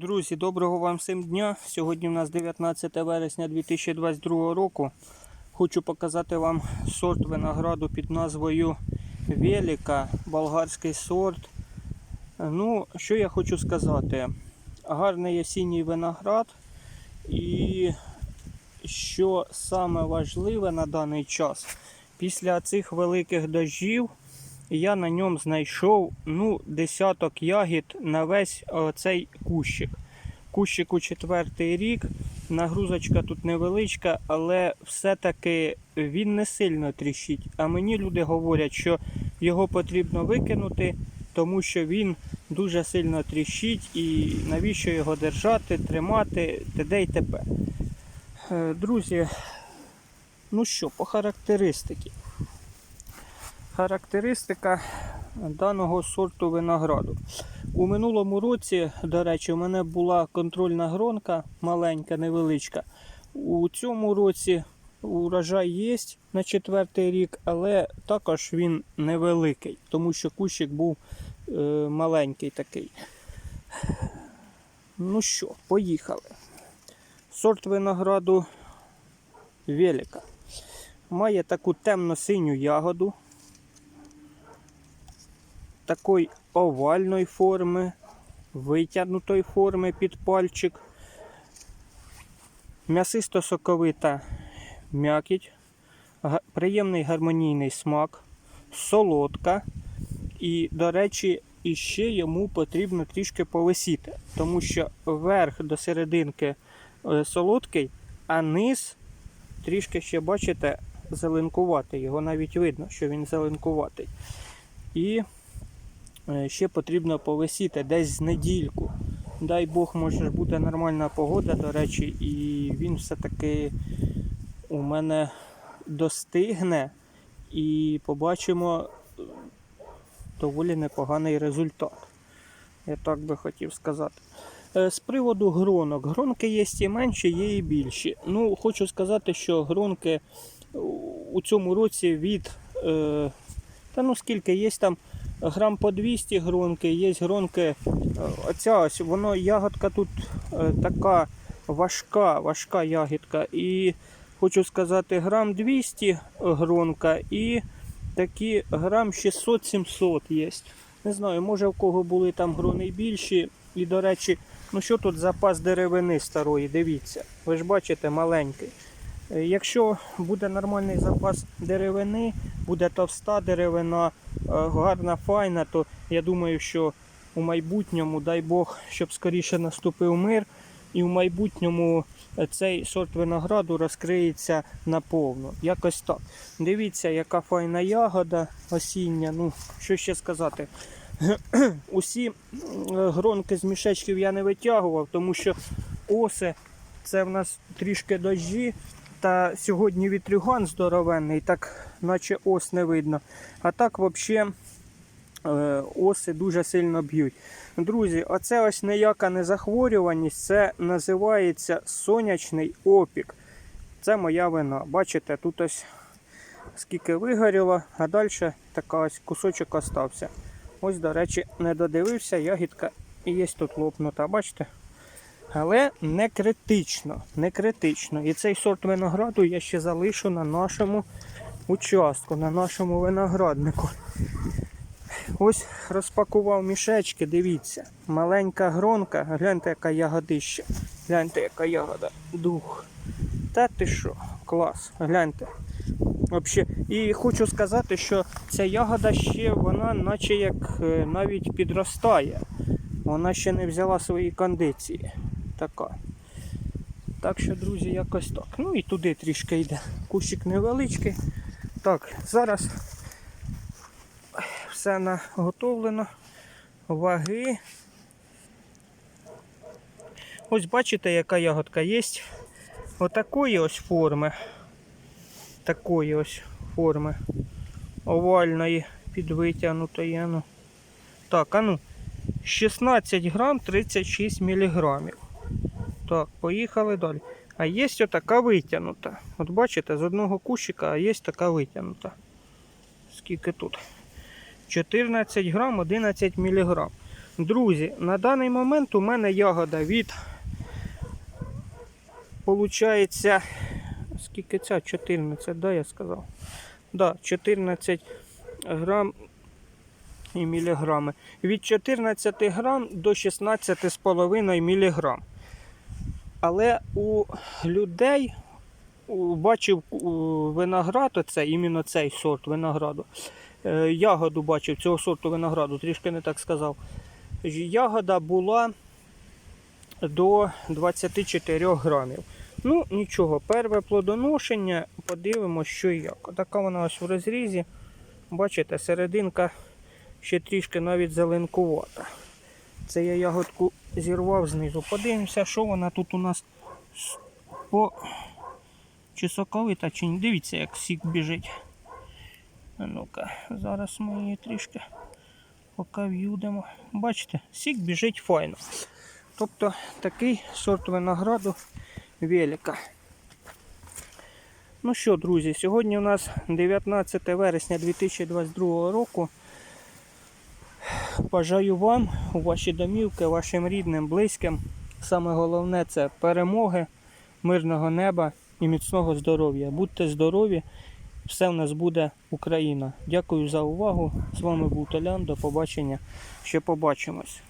Друзі, доброго вам всім дня. Сьогодні у нас 19 вересня 2022 року. Хочу показати вам сорт винограду під назвою Велика, болгарський сорт. Ну, що я хочу сказати? Гарний осінній виноград. І що саме важливе на даний час, після цих великих дощів я на ньому знайшов ну, десяток ягід на весь цей кущик. Кущику четвертий рік. Нагрузочка тут невеличка, але все-таки він не сильно тріщить. А мені люди говорять, що його потрібно викинути, тому що він дуже сильно тріщить і навіщо його держати, тримати, т.д. і т.п. Е, Друзі, ну що, по характеристики. Характеристика даного сорту винограду. У минулому році, до речі, у мене була контрольна гронка маленька, невеличка. У цьому році урожай є на четвертий рік, але також він невеликий, тому що кущик був е, маленький такий. Ну що, поїхали. Сорт винограду Велика. Має таку темно-синю ягоду такої овальної форми, витягнутої форми під пальчик. М'ясисто-соковита м'якіть, приємний гармонійний смак, солодка. І, до речі, іще йому потрібно трішки повисіти, тому що верх до серединки е, солодкий, а низ трішки ще, бачите, зеленкуватий. Його навіть видно, що він зеленкуватий. І ще потрібно повисіти десь з недільку. Дай Бог, може буде нормальна погода, до речі, і він все-таки у мене достигне і побачимо е, доволі непоганий результат. Я так би хотів сказати. Е, З приводу гронок. Гронки є і менші, є і більші. Ну, хочу сказати, що гронки у цьому році від. Е, та ну скільки є там грам по 200 гронки, є гронки. е, Оця ось, воно ягодка тут е, така важка, важка ягідка. І хочу сказати, грам 200 гронка і такі грам 600-700 є. Не знаю, може в кого були там грони більші. І, до речі, ну що тут запас деревини старої, дивіться. Ви ж бачите, маленький. Е, Якщо буде нормальний запас деревини, буде товста деревина, е, гарна, файна, то я думаю, що у майбутньому, дай Бог, щоб скоріше наступив мир, і в майбутньому е, цей сорт винограду розкриється наповну. Якось так. Дивіться, яка файна ягода осіння. Ну, що ще сказати. Усі е, гронки з мішечків я не витягував, тому що оси це в нас трішки дощі. Та сьогодні вітрюган здоровенний, так наче ос не видно. А так взагалі оси дуже сильно б'ють. Друзі, оце ось ніяка не захворюваність, це називається сонячний опік. Це моя вина. Бачите, тут ось скільки вигоріло, а далі така ось кусочок остався. Ось, до речі, не додивився, ягідка є тут лопнута. Бачите? Але не критично, не критично. І цей сорт винограду я ще залишу на нашому участку, на нашому винограднику. Ось розпакував мішечки, дивіться. Маленька гронка, гляньте, яка ягодища. Гляньте, яка ягода. Дух. Та ти що, клас, гляньте. Вообще, і хочу сказати, що ця ягода ще вона наче як е, навіть підростає. Вона ще не взяла свої кондиції. Така. Так що, друзі, якось так. Ну і туди трішки йде. Кущик невеличкий. Так, зараз все наготовлено. Ваги. Ось бачите, яка ягодка є. Отакої ось форми. Такої ось форми. Овальної підвитягнутої. Ну. Так, а ну. 16 грам 36 міліграмів. Так, поїхали далі. А є така витягнута. От бачите, з одного кущика, є така витягнута. Скільки тут? 14 грам 11 міліграм. Друзі, на даний момент у мене ягода від. Получається. Скільки ця? 14, да, я сказав? Да, 14 грам і міліграми. Від 14 грам до 16,5 міліграм. Але у людей бачив виноград, оце, іменно цей сорт винограду. Е, ягоду бачив цього сорту винограду, трішки не так сказав. Ягода була до 24 грамів. Ну, нічого, перве плодоношення, подивимося, що і як. Така вона ось в розрізі. Бачите, серединка ще трішки навіть зеленкувата. Це я ягодку зірвав знизу. Подивимося, що вона тут у нас по чи соковита, чи ні. Дивіться, як сік біжить. Ну-ка, зараз ми її трішки поки в'юдемо. Бачите, сік біжить файно. Тобто такий сорт винограду велика. Ну що, друзі, сьогодні у нас 19 вересня 2022 року. Бажаю вам у ваші домівки, вашим рідним, близьким. Саме головне це перемоги, мирного неба і міцного здоров'я. Будьте здорові, все в нас буде Україна. Дякую за увагу. З вами був Толян. До побачення. Ще побачимось.